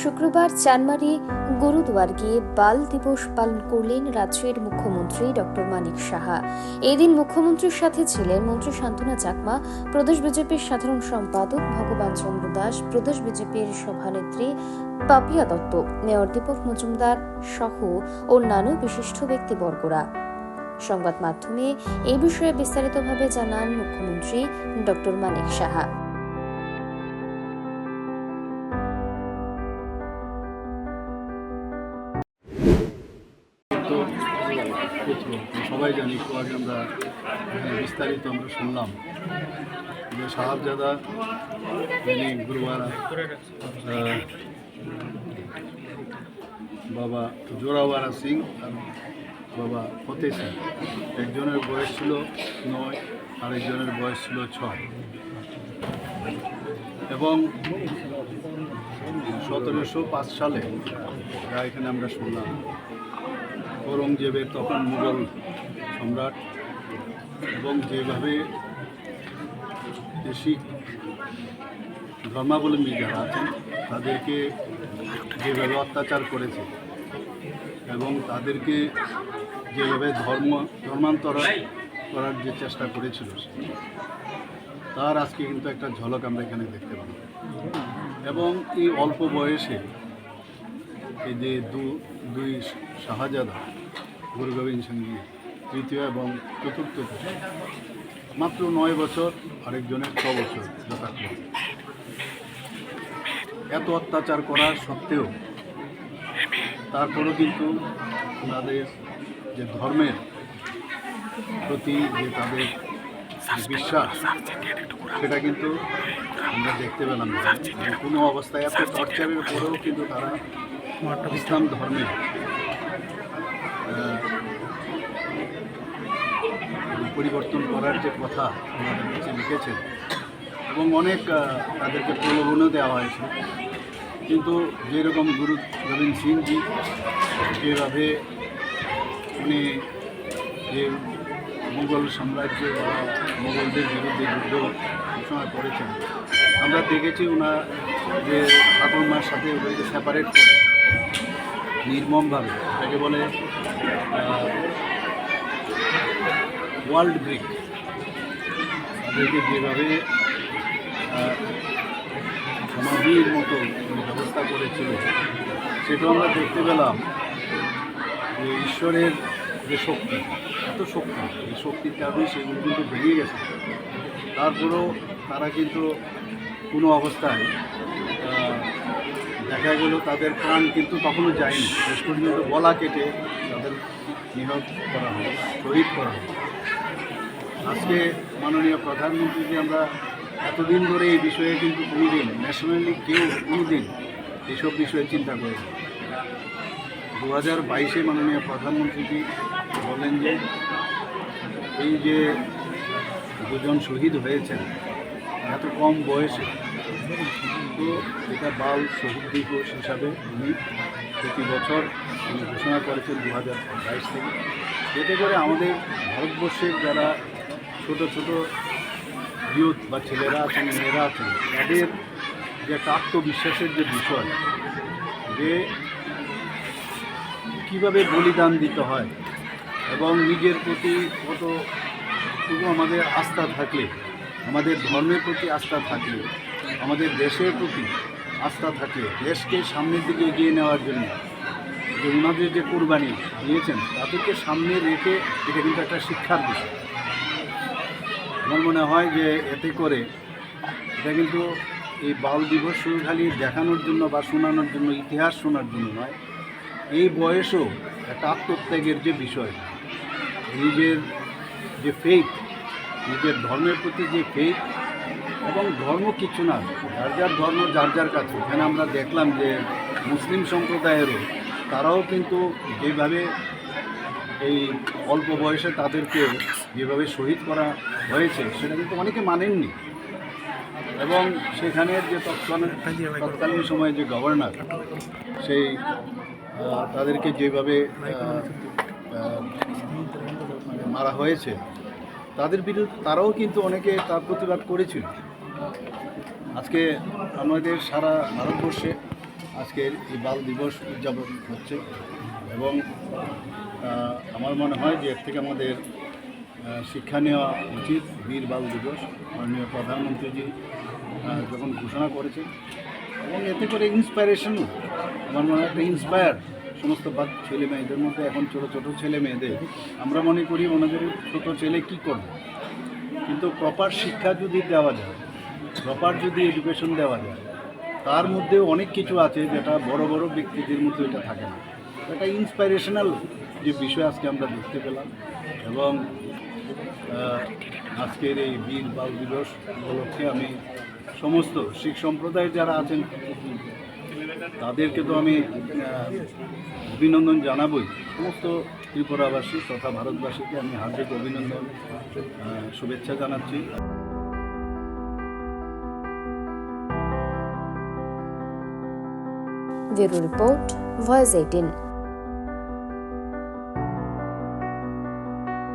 শুক্রবার চানমারি গুরুদুয়ার গিয়ে বাল দিবস পালন করলেন রাজ্যের মুখ্যমন্ত্রী ডক্টর মানিক সাহা। এদিন মুখ্যমন্ত্রীর সাথে ছিলেন মন্ত্রী শান্তনা চাকমা, প্রদেশ বিজেপির সাধারণ সম্পাদক ভগবান চন্দ্র দাস, প্রদেশ বিজেপির সভানেত্রী পাপিয়া দত্ত, মেয়র দীপক মজুমদার সহ অন্যান্য বিশিষ্ট ব্যক্তিবর্গরা। সংবাদ মাধ্যমে এ বিষয়ে বিস্তারিতভাবে জানান মুখ্যমন্ত্রী ডক্টর মানিক সাহা। সবাই জানি, একটু আগে আমরা বিস্তারিত আমরা শুনলাম যে সাহাবজাদা তিনি গুরুবারা বাবা জোরাওয়ারা সিং আর বাবা ফতে সিং। একজনের বয়স ছিল নয়, আরেকজনের বয়স ছিল ছয়। এবং সতেরোশো পাঁচ সালে যা এখানে আমরা শুনলাম ঔরঙ্গজেবের তখন মুঘল সম্রাট এবং যেভাবে শিখ ধর্মাবলম্বী যারা আছেন, তাদেরকে যেভাবে অত্যাচার করেছে এবং তাদেরকে যেভাবে ধর্ম, ধর্মান্তর করার যে চেষ্টা করেছিল, তার আজকে কিন্তু একটা ঝলক আমরা এখানে দেখতে পাবো। এবং এই অল্প বয়সে এই যে দুই শাহজাদা গুরু গোবিন্দ সিংজি, তৃতীয় এবং চতুর্থ মাত্র নয় বছর, আরেকজনের ছ বছর যথাক্রমে এত অত্যাচার করার সত্ত্বেও তারপরেও কিন্তু তাদের যে ধর্মের প্রতি যে তাদের বিশ্বাস, সেটা কিন্তু আমরা দেখতে পেলাম না। মানে কোনো অবস্থায় এত টর্চারের পরেও কিন্তু তারা ইসলাম ধর্মে পরিবর্তন করার যে কথা আমাদের কাছে লিখেছেন, এবং অনেক তাদেরকে প্রলোভনও দেওয়া হয়েছে। কিন্তু যেরকম গুরু গোবিন্দ সিংজি, যেভাবে উনি যে মুঘল সাম্রাজ্য বা মুঘলদের বিরুদ্ধে যুদ্ধ ঘোষণা করেছেন, আমরা দেখেছি ওনার যে ঠাকুরমার সাথে ওদেরকে সেপারেট করে নির্মমভাবে তাকে বলে ওয়ার্ল্ড ব্রিক তাদেরকে যেভাবে সমাধির মতো ব্যবস্থা করেছিল, সেটাও আমরা দেখতে পেলাম যে ঈশ্বরের যে শক্তি, এত শক্তি, এই শক্তির কারণে সেগুলো কিন্তু বেরিয়ে গেছে। তারপরেও তারা কিন্তু কোনো অবস্থায় দেখা গেল তাদের প্রাণ, কিন্তু তখনও যায়নি। শেষ পর্যন্ত গলা কেটে তাদের নিহত করা হয়, শহীদ করা হয়। আজকে মাননীয় প্রধানমন্ত্রীকে আমরা এতদিন ধরে এই বিষয়ে কিন্তু কোনোদিন ন্যাশনালি কেউ কোনোদিন এসব বিষয়ে চিন্তা করেনি। দু হাজার বাইশে মাননীয় প্রধানমন্ত্রীজি বলেন যে, এই যে দুজন শহীদ হয়েছেন, এত কম বয়সে তো এটা বাল শহীদ দিবস হিসাবে উনি প্রতি বছর উনি ঘোষণা করেছেন দু হাজার বাইশ থেকে। এতে করে আমাদের ভারতবর্ষের যারা ছোট ছোট ইউথ বা ছেলেরা আছেন, মেয়েরা আছেন, তাদের যে একটা আত্মবিশ্বাসের যে বিষয়, যে কীভাবে বলিদান দিতে হয় এবং নিজের প্রতি কতটুকু আমাদের আস্থা থাকলে, আমাদের ধর্মের প্রতি আস্থা থাকলে আমাদের দেশের প্রতি আস্থা থাকে, দেশকে সামনের দিকে এগিয়ে নেওয়ার জন্য। যে ওনাদের যে কোরবানি দিয়েছেন, তাদেরকে সামনে রেখে এটা কিন্তু একটা শিক্ষার বিষয়। আমার মনে হয় যে এতে করে এটা কিন্তু এই বাল দিবস শুধু খালি দেখানোর জন্য বা শোনানোর জন্য, ইতিহাস শোনার জন্য নয়, এই বয়সেও একটা আত্মত্যাগের যে বিষয়, নিজের যে ফেইথ নিজের ধর্মের প্রতি যে ফেইথ এবং ধর্ম কিছু না, যার যার ধর্ম, যার যার কাছে এখানে আমরা দেখলাম যে মুসলিম সম্প্রদায়েরও তারাও কিন্তু যেভাবে এই অল্প বয়সে তাদেরকে যেভাবে শহীদ করা হয়েছে, সেটা কিন্তু অনেকে মানেননি। এবং সেখানের যে তৎকালীন তৎকালীন সময়ে যে গভর্নর, সেই তাদেরকে যেভাবে মানে মারা হয়েছে, তাদের বিরুদ্ধে তারাও কিন্তু অনেকে তার প্রতিবাদ করেছিল। আজকে আমাদের সারা ভারতবর্ষে আজকের এই বাল দিবস উদযাপন হচ্ছে এবং আমার মনে হয় যে এর থেকে আমাদের শিক্ষা নেওয়া উচিত বীর বাল দিবস। মাননীয় প্রধানমন্ত্রীজি যখন ঘোষণা করেছেন এবং এতে করে ইন্সপায়ারেশন আমার মনে হয় একটা ইন্সপায়ার সমস্ত ছেলে মেয়েদের মধ্যে, এখন ছোটো ছোটো ছেলে মেয়েদের। আমরা মনে করি ওনাদের ছোটো ছেলে কি করবে? কিন্তু প্রপার শিক্ষা যদি দেওয়া যায় প্রপার যদি এডুকেশন দেওয়া যায়, তার মধ্যে অনেক কিছু আছে যেটা বড় বড় ব্যক্তিদের মধ্যে এটা থাকে না। এটা ইন্সপাইরেশনাল যে বিষয় আজকে আমরা দেখতে পেলাম এবং আজকের এই বীর বাল দিবস উপলক্ষে আমি সমস্ত শিখ সম্প্রদায়ের যারা আছেন, তাদেরকে তো আমি অভিনন্দন জানাবই। সমস্ত ত্রিপুরাবাসী তথা ভারতবাসীকে আমি হার্দিক অভিনন্দন শুভেচ্ছা জানাচ্ছি। Bureau Report, Verse 18.